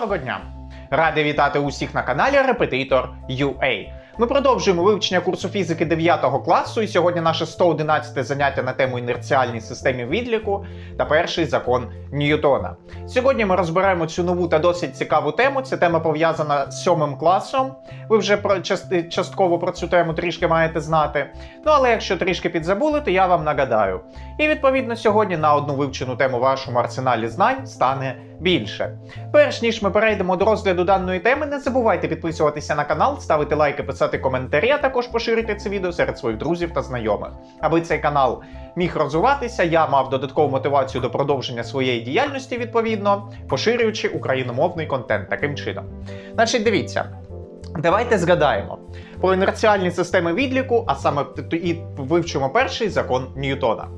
Доброго дня! Радий вітати усіх на каналі Repetitor UA. Ми продовжуємо вивчення курсу фізики 9 класу, і сьогодні наше 111 заняття на тему інерціальній системі відліку та перший закон Ньютона. Сьогодні ми розберемо цю нову та досить цікаву тему. Ця тема пов'язана з сьомим класом. Ви вже про частково про цю тему трішки маєте знати. Ну але якщо трішки підзабули, то я вам нагадаю. І відповідно сьогодні на одну вивчену тему в вашому арсеналі знань стане більше. Перш ніж ми перейдемо до розгляду даної теми, не забувайте підписуватися на канал, ставити лайки, писати коментарі, а також поширити це відео серед своїх друзів та знайомих. Аби цей канал міг розвиватися, я мав додаткову мотивацію до продовження своєї діяльності, відповідно, поширюючи україномовний контент таким чином. Значить, дивіться. Давайте згадаємо про інерціальні системи відліку, а саме і вивчимо перший закон Ньютона.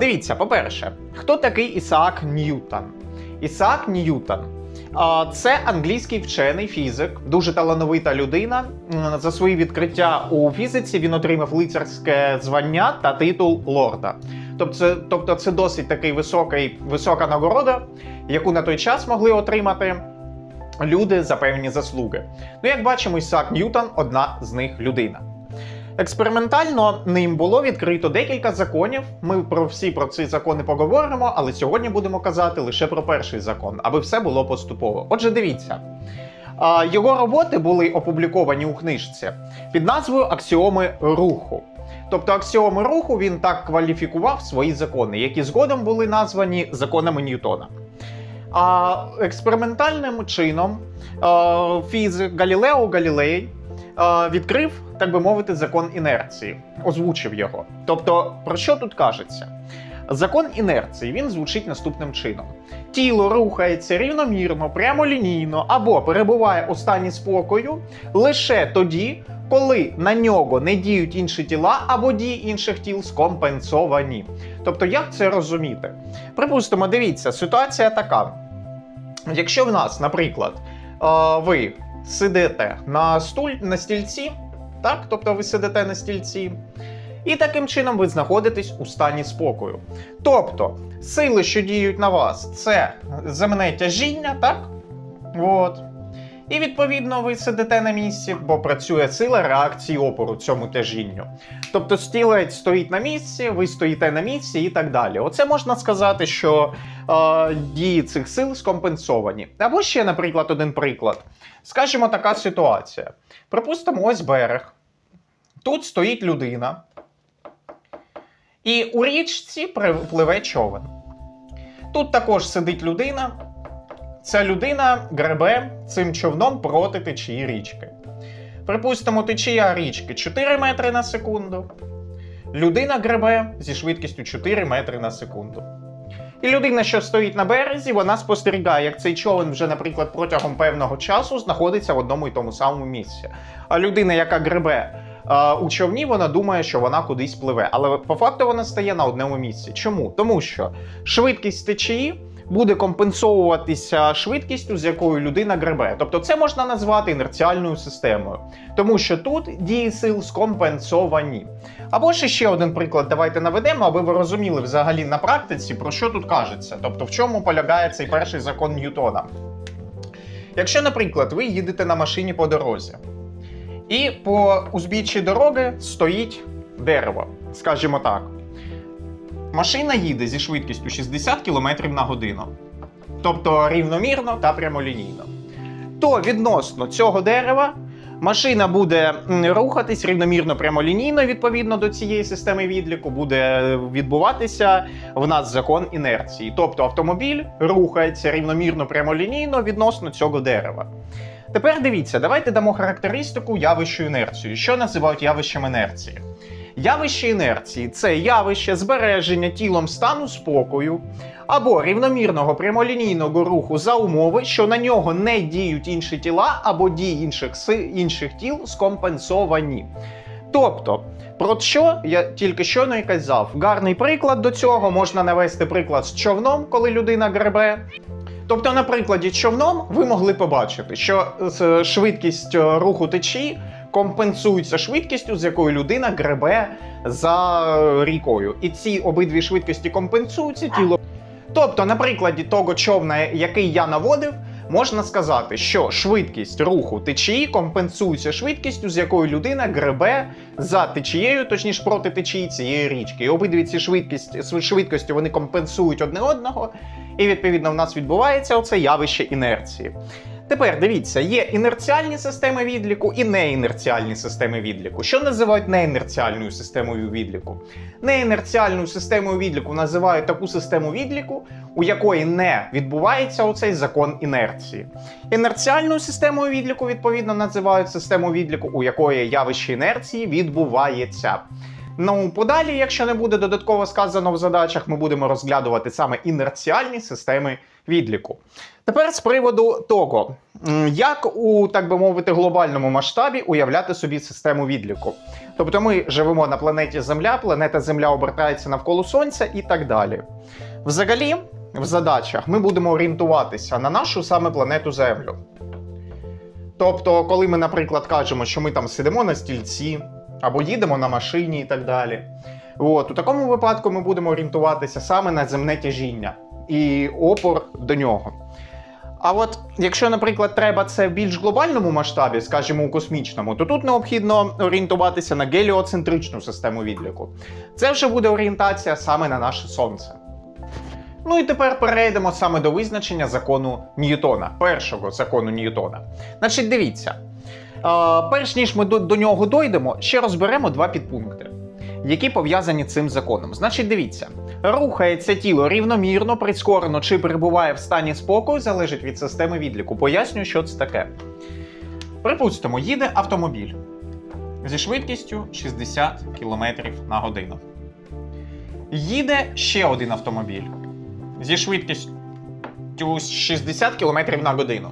Дивіться, по-перше, хто такий Ісаак Ньютон? Ісаак Ньютон. Це англійський вчений фізик, дуже талановита людина. За свої відкриття у фізиці він отримав лицарське звання та титул лорда. Тобто, це, тобто це досить такий високий, висока нагорода, яку на той час могли отримати люди за певні заслуги. Ну, як бачимо, Ісаак Ньютон одна з них людина. Експериментально ним було відкрито декілька законів. Ми про всі про ці закони поговоримо, але сьогодні будемо казати лише про перший закон, аби все було поступово. Отже, дивіться. Його роботи були опубліковані у книжці під назвою Аксіоми руху. Тобто аксіоми руху він так кваліфікував свої закони, які згодом були названі законами Ньютона. А експериментальним чином фізик Галілео Галілей відкрив, так би мовити, закон інерції, озвучив його. Тобто, про що тут кажеться? Закон інерції він звучить наступним чином: тіло рухається рівномірно, прямолінійно або перебуває у стані спокою лише тоді, коли на нього не діють інші тіла або дії інших тіл скомпенсовані. Тобто, як це розуміти? Припустимо, дивіться, ситуація така. Якщо в нас, наприклад, е, ви сидите на стуль на стільці, так? Тобто ви сидите на стільці, і таким чином ви знаходитесь у стані спокою. Тобто, сили, що діють на вас, це земне тяжіння, так? От. І відповідно ви сидите на місці, бо працює сила реакції опору цьому тяжінню. Тобто стілець стоїть на місці, ви стоїте на місці і так далі. Оце можна сказати, що е, дії цих сил скомпенсовані. Або ще, наприклад, один приклад. Скажімо, така ситуація. Припустимо, ось берег. Тут стоїть людина, і у річці пливе човен. Тут також сидить людина. Ця людина гребе цим човном проти течії річки. Припустимо, течія річки 4 метри на секунду. Людина гребе зі швидкістю 4 метри на секунду. І людина, що стоїть на березі, вона спостерігає, як цей човен вже, наприклад, протягом певного часу знаходиться в одному і тому самому місці. А людина, яка гребе е, у човні, вона думає, що вона кудись пливе. Але по факту вона стає на одному місці. Чому? Тому що швидкість течії буде компенсовуватися швидкістю, з якою людина гребе. Тобто це можна назвати інерціальною системою, тому що тут дії сил скомпенсовані. Або ще ще один приклад давайте наведемо, аби ви розуміли взагалі на практиці, про що тут кажеться, тобто в чому полягає цей перший закон Ньютона. Якщо, наприклад, ви їдете на машині по дорозі, і по узбіччі дороги стоїть дерево, скажімо так. Машина їде зі швидкістю 60 км на годину, тобто рівномірно та прямолінійно. То відносно цього дерева машина буде рухатись рівномірно прямолінійно відповідно до цієї системи відліку, буде відбуватися в нас закон інерції. Тобто автомобіль рухається рівномірно прямолінійно відносно цього дерева. Тепер дивіться, давайте дамо характеристику явищу інерції. Що називають явищем інерції? Явище інерції це явище збереження тілом стану спокою або рівномірного прямолінійного руху за умови, що на нього не діють інші тіла або дії інших, інших тіл скомпенсовані. Тобто, про що я тільки що не казав? Гарний приклад до цього можна навести приклад з човном, коли людина гребе. Тобто, на прикладі човном ви могли побачити, що е, швидкість е, руху течії компенсується швидкістю, з якою людина гребе за рікою. І ці обидві швидкості компенсуються тіло. Тобто, на прикладі того човна, який я наводив, можна сказати, що швидкість руху течії компенсується швидкістю, з якою людина гребе за течією, точніше проти течії цієї річки. І обидві ці швидкість, швидкості вони компенсують одне одного, і відповідно в нас відбувається оце явище інерції. Тепер дивіться, є інерціальні системи відліку і неінерціальні системи відліку. Що називають неінерціальною системою відліку? Неінерціальною системою відліку називають таку систему відліку, у якої не відбувається оцей закон інерції. Інерціальною системою відліку, відповідно, називають систему відліку, у якої явище інерції відбувається. Ну, подалі, якщо не буде додатково сказано в задачах, ми будемо розглядувати саме інерціальні системи відліку. Тепер з приводу того, як у так би мовити глобальному масштабі уявляти собі систему відліку. Тобто ми живемо на планеті Земля, планета Земля обертається навколо Сонця і так далі. Взагалі, в задачах ми будемо орієнтуватися на нашу саме планету Землю. Тобто, коли ми, наприклад, кажемо, що ми там сидимо на стільці або їдемо на машині і так далі. От, у такому випадку ми будемо орієнтуватися саме на земне тяжіння і опор до нього. А от якщо, наприклад, треба це в більш глобальному масштабі, скажімо, у космічному, то тут необхідно орієнтуватися на геліоцентричну систему відліку. Це вже буде орієнтація саме на наше сонце. Ну і тепер перейдемо саме до визначення закону Ньютона, першого закону Ньютона. Значить, дивіться, перш ніж ми до, нього дойдемо, ще розберемо два підпункти, які пов'язані цим законом. Значить, дивіться, рухається тіло рівномірно, прискорено чи перебуває в стані спокою, залежить від системи відліку. Поясню, що це таке. Припустимо, їде автомобіль зі швидкістю 60 км на годину. Їде ще один автомобіль зі швидкістю 60 км на годину.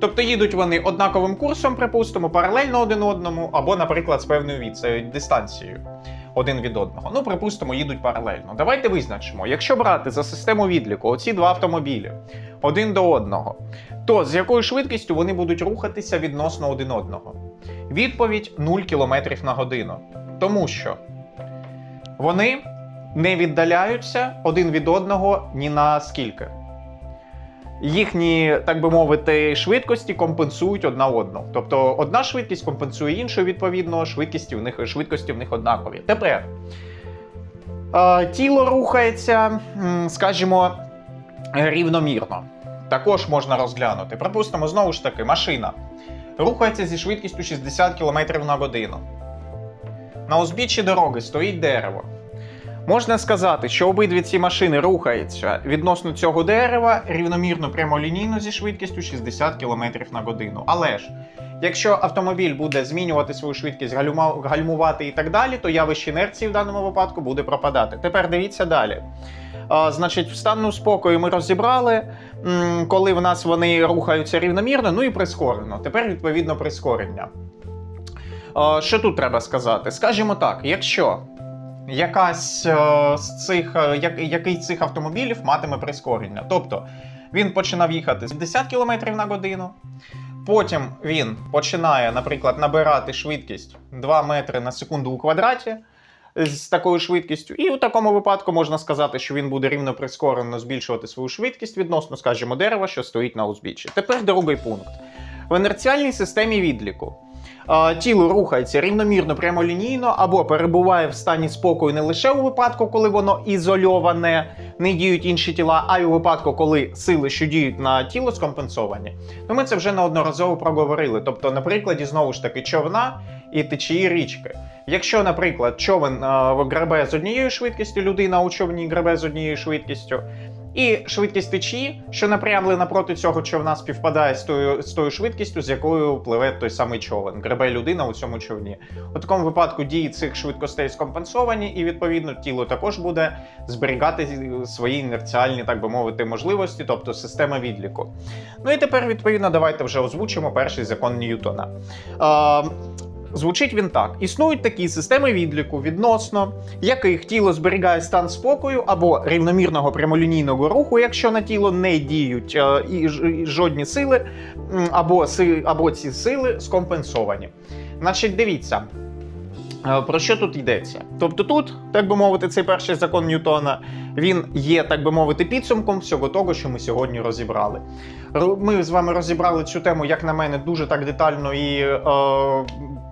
Тобто їдуть вони однаковим курсом, припустимо, паралельно один одному, або, наприклад, з певною від дистанцією один від одного. Ну, припустимо, їдуть паралельно. Давайте визначимо, якщо брати за систему відліку оці два автомобілі один до одного, то з якою швидкістю вони будуть рухатися відносно один одного? Відповідь 0 км на годину. Тому що вони не віддаляються один від одного ні на скільки. Їхні, так би мовити, швидкості компенсують одна одну. Тобто одна швидкість компенсує іншу, відповідно, швидкості в них, швидкості в них однакові. Тепер тіло рухається, скажімо, рівномірно. Також можна розглянути. Припустимо, знову ж таки, машина рухається зі швидкістю 60 км на годину. На узбіччі дороги стоїть дерево. Можна сказати, що обидві ці машини рухаються відносно цього дерева рівномірно прямолінійно зі швидкістю 60 км на годину. Але ж, якщо автомобіль буде змінювати свою швидкість, гальмувати і так далі, то явище інерції в даному випадку буде пропадати. Тепер дивіться далі. А, значить, в стану спокою ми розібрали, коли в нас вони рухаються рівномірно, ну і прискорено. Тепер відповідно прискорення. Що тут треба сказати? Скажімо так, якщо якась е, з цих, е, як, який з цих автомобілів матиме прискорення. Тобто він починав їхати з 50 км на годину, потім він починає, наприклад, набирати швидкість 2 метри на секунду у квадраті. З такою швидкістю, і у такому випадку можна сказати, що він буде рівно прискорено збільшувати свою швидкість відносно, скажімо, дерева, що стоїть на узбіччі. Тепер другий пункт. В інерціальній системі відліку тіло рухається рівномірно прямолінійно або перебуває в стані спокою не лише у випадку, коли воно ізольоване, не діють інші тіла, а й у випадку, коли сили, що діють на тіло, скомпенсовані. Ну ми це вже неодноразово проговорили. Тобто, на прикладі знову ж таки човна і течії річки. Якщо, наприклад, човен гребе з однією швидкістю, людина у човні гребе з однією швидкістю. І швидкість течії, що напрямлена проти цього човна, співпадає з тою, з тою швидкістю, з якою пливе той самий човен. Гребе людина у цьому човні. У такому випадку дії цих швидкостей скомпенсовані, і відповідно тіло також буде зберігати свої інерціальні, так би мовити, можливості, тобто система відліку. Ну і тепер, відповідно, давайте вже озвучимо перший закон Ньютона. Е, Звучить він так: існують такі системи відліку, відносно яких тіло зберігає стан спокою або рівномірного прямолінійного руху, якщо на тіло не діють е, і жодні сили, або, або ці сили скомпенсовані. Значить, дивіться. Е, Про що тут йдеться? Тобто тут, так би мовити, цей перший закон Ньютона, він є, так би мовити, підсумком всього того, що ми сьогодні розібрали. Ми з вами розібрали цю тему, як на мене, дуже так детально і е,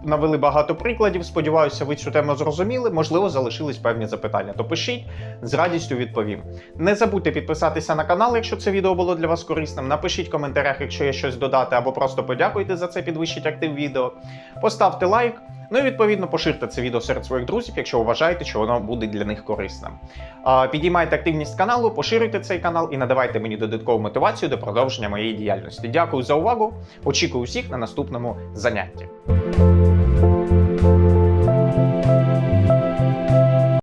навели багато прикладів. Сподіваюся, ви цю тему зрозуміли. Можливо, залишились певні запитання. То пишіть, з радістю відповім. Не забудьте підписатися на канал, якщо це відео було для вас корисним. Напишіть в коментарях, якщо є щось додати, або просто подякуйте за це, підвищить актив відео. Поставте лайк. Ну і відповідно поширте це відео серед своїх друзів, якщо вважаєте, що воно буде для них корисним. Підіймайте активність каналу, поширюйте цей канал і надавайте мені додаткову мотивацію до продовження моєї діяльності. Дякую за увагу. Очікую усіх на наступному занятті.